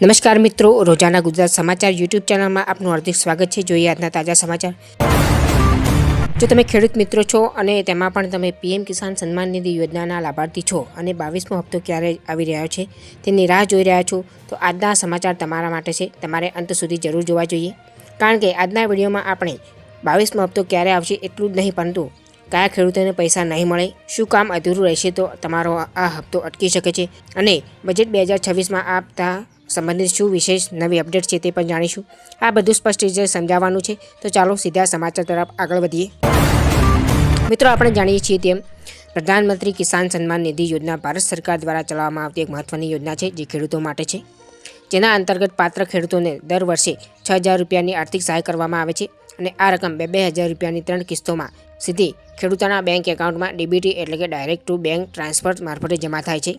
નમસ્કાર મિત્રો, રોજાના ગુજરાત સમાચાર યુટ્યુબ ચેનલમાં આપનું હાર્દિક સ્વાગત છે. જોઈએ આજના તાજા સમાચાર. જો તમે ખેડૂત મિત્રો છો અને તેમાં પણ તમે પીએમ કિસાન સન્માન નિધિ યોજનાના લાભાર્થી છો અને બાવીસમો હપ્તો ક્યારે આવી રહ્યો છે તેની રાહ જોઈ રહ્યા છો, તો આજના સમાચાર તમારા માટે છે. તમારે અંત સુધી જરૂર જોવા જોઈએ. કારણ કે આજના વિડીયોમાં આપણે બાવીસમો હપ્તો ક્યારે આવશે એટલું જ નહીં, પરંતુ કયા ખેડૂતોને પૈસા નહીં મળે, શું કામ અધૂરું રહેશે, તો તમારો આ હપ્તો અટકી શકે છે. અને બજેટ બે હજાર છવ્વીસમાં આપતા સંબંધિત શું વિશેષ નવી અપડેટ છે તે પણ જાણીશું. આ બધું સ્પષ્ટ રીતે સમજાવવાનું છે. તો ચાલો સીધા સમાચાર તરફ આગળ વધીએ. મિત્રો, આપણે જાણીએ છીએ તેમ પ્રધાનમંત્રી કિસાન સન્માન નિધિ યોજના ભારત સરકાર દ્વારા ચલાવવામાં આવતી એક મહત્વની યોજના છે જે ખેડૂતો માટે છે. જેના અંતર્ગત પાત્ર ખેડૂતોને દર વર્ષે છ હજાર રૂપિયાની આર્થિક સહાય કરવામાં આવે છે અને આ રકમ બે બે હજાર રૂપિયાની ત્રણ કિસ્તોમાં સીધી ખેડૂતોના બેંક એકાઉન્ટમાં ડીબીટી એટલે કે ડાયરેક્ટ ટુ બેંક ટ્રાન્સફર મારફતે જમા થાય છે.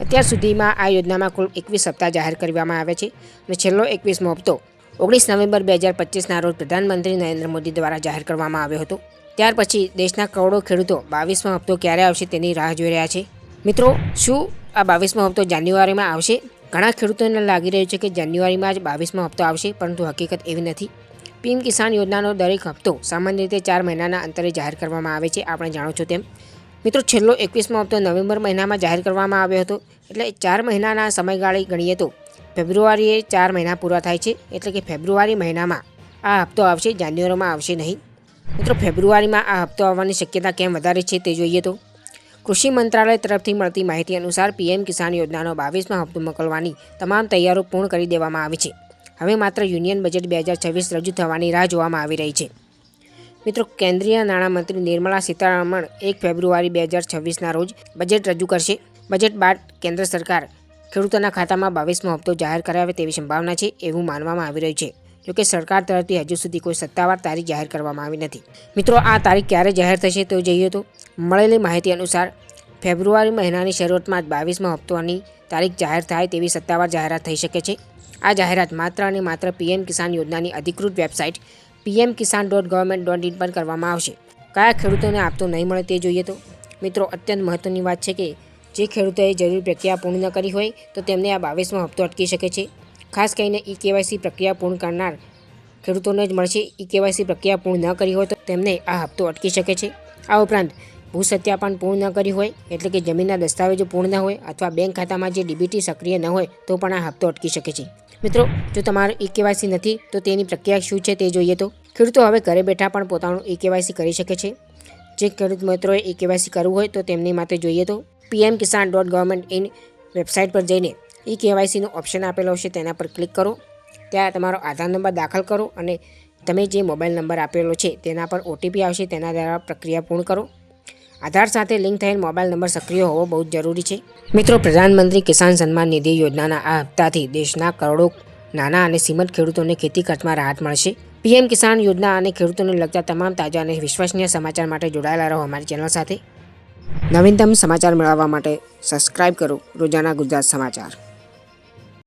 અત્યાર સુધીમાં આ યોજનામાં કુલ એકવીસ સપ્તાહ જાહેર કરવામાં આવ્યા છે અને છેલ્લો એકવીસમો હપ્તો ઓગણીસ નવેમ્બર બે હજાર પચીસના રોજ પ્રધાનમંત્રી નરેન્દ્ર મોદી દ્વારા જાહેર કરવામાં આવ્યો હતો. ત્યાર પછી દેશના કરોડો ખેડૂતો બાવીસમો હપ્તો ક્યારે આવશે તેની રાહ જોઈ રહ્યા છે. મિત્રો, શું આ બાવીસમો હપ્તો જાન્યુઆરીમાં આવશે? ઘણા ખેડૂતોને લાગી રહ્યું છે કે જાન્યુઆરીમાં જ બાવીસમો હપ્તો આવશે, પરંતુ હકીકત એવી નથી. પીએમ કિસાન યોજનાનો દરેક હપ્તો સામાન્ય રીતે ચાર મહિનાના અંતરે જાહેર કરવામાં આવે છે, આપણે જાણો છો તેમ. મિત્રો, છેલ્લો એકવીસમો હપ્તો નવેમ્બર મહિનામાં જાહેર કરવામાં આવ્યો હતો. એટલે ચાર મહિનાના સમયગાળે ગણીએ તો ફેબ્રુઆરીએ ચાર મહિના પૂરા થાય છે. એટલે કે ફેબ્રુઆરી મહિનામાં આ હપ્તો આવશે, જાન્યુઆરીમાં આવશે નહીં. મિત્રો, ફેબ્રુઆરીમાં આ હપ્તો આવવાની શક્યતા કેમ વધારે છે તે જોઈએ તો કૃષિ મંત્રાલય તરફથી મળતી માહિતી અનુસાર પીએમ કિસાન યોજનાનો બાવીસમાં હપ્તો મોકલવાની તમામ તૈયારો પૂર્ણ કરી દેવામાં આવી છે. હવે માત્ર યુનિયન બજેટ બે હજાર છવ્વીસ રજૂ થવાની રાહ જોવામાં આવી રહી છે. મિત્રો, કેન્દ્રીય નાણામંત્રી નિર્મલા સીતારમણ એક ફેબ્રુઆરી બે હજાર છવ્વીસના રોજ બજેટ રજૂ કરશે. બજેટ બાદ કેન્દ્ર સરકાર ખેડૂતોના ખાતામાં બાવીસમો હપ્તો જાહેર કરાવે તેવી સંભાવના છે એવું માનવામાં આવી રહ્યું છે. જોકે સરકાર તરફથી હજુ સુધી કોઈ સત્તાવાર તારીખ જાહેર કરવામાં આવી નથી. મિત્રો, આ તારીખ ક્યારે જાહેર થશે તો જોઈએ તો મળેલી માહિતી અનુસાર ફેબ્રુઆરી મહિનાની શરૂઆતમાં જ બાવીસમો હપ્તોની તારીખ જાહેર થાય તેવી સત્તાવાર જાહેરાત થઈ શકે છે. આ જાહેરાત માત્ર અને માત્ર પીએમ કિસાન યોજનાની અધિકૃત website PM Kisan dot government dot in પર કરવામાં આવશે. કયા ખેડૂતોને આપતો નહીં મળે તે જોઈએ તો? મિત્રો, અત્યંત મહત્ત્વની વાત છે કે, જે ખેડૂતોએ જરૂરી પ્રક્રિયા પૂર્ણ ન કરી હોય તો તેમને આ બાવીસમાં હપ્તો અટકી શકે છે. ખાસ કરીને ઈ કેવાયસી પ્રક્રિયા પૂર્ણ કરનાર ખેડૂતોને જ મળશે. ઈ કેવાયસી પ્રક્રિયા પૂર્ણ ન કરી હોય તો તેમને આ હપ્તો અટકી શકે છે. આ ઉપરાંત ભૂ સત્યાપન પૂર્ણ કરી હોય, એટલે કે જમીનના દસ્તાવેજો પૂર્ણ ન હોય અથવા બેંક ખાતામાં જે ડીબીટી સક્રિય ન હોય, તો પણ આ હપ્તો અટકી શકે છે. મિત્રો, જો તમારો ઈ કેવાયસી નથી, તો તેની પ્રક્રિયા શું છે તે જોઈએ તો. ખેડૂતો હવે ઘરે બેઠા પણ પોતાનું ઈ કેવાયસી કરી શકે છે. જે ખેડૂત મિત્રોએ ઈ કેવાયસી કરવું હોય, તો તેમની માટે જોઈએ તો. PM Kisan dot government in website પર જઈને ઈ કેવાયસીનો ઓપ્શન આપેલો હશે, તેના પર ક્લિક કરો. ત્યાં તમારો આધાર નંબર દાખલ કરો અને તમે જે મોબાઈલ નંબર આપેલો છે, તેના પર ઓટીપી આવશે, તેના દ્વારા પ્રક્રિયા પૂર્ણ કરો. આધાર સાથે લિંક થયેલ મોબાઈલ નંબર સક્રિય હોવો બહુ જ જરૂરી છે. મિત્રો, પ્રધાનમંત્રી કિસાન સન્માન નિધિ યોજનાના આ હપ્તાથી દેશના કરોડો નાના અને સીમંત ખેડૂતોને ખેતી ખર્ચમાં રાહત મળશે. પીએમ કિસાન યોજના અને ખેડૂતોને લગતા તમામ તાજા અને વિશ્વસનીય સમાચાર માટે જોડાયેલા રહો અમારી ચેનલ સાથે. નવીનતમ સમાચાર મેળવવા માટે સબસ્ક્રાઇબ કરો. રોજાના ગુજરાત સમાચાર.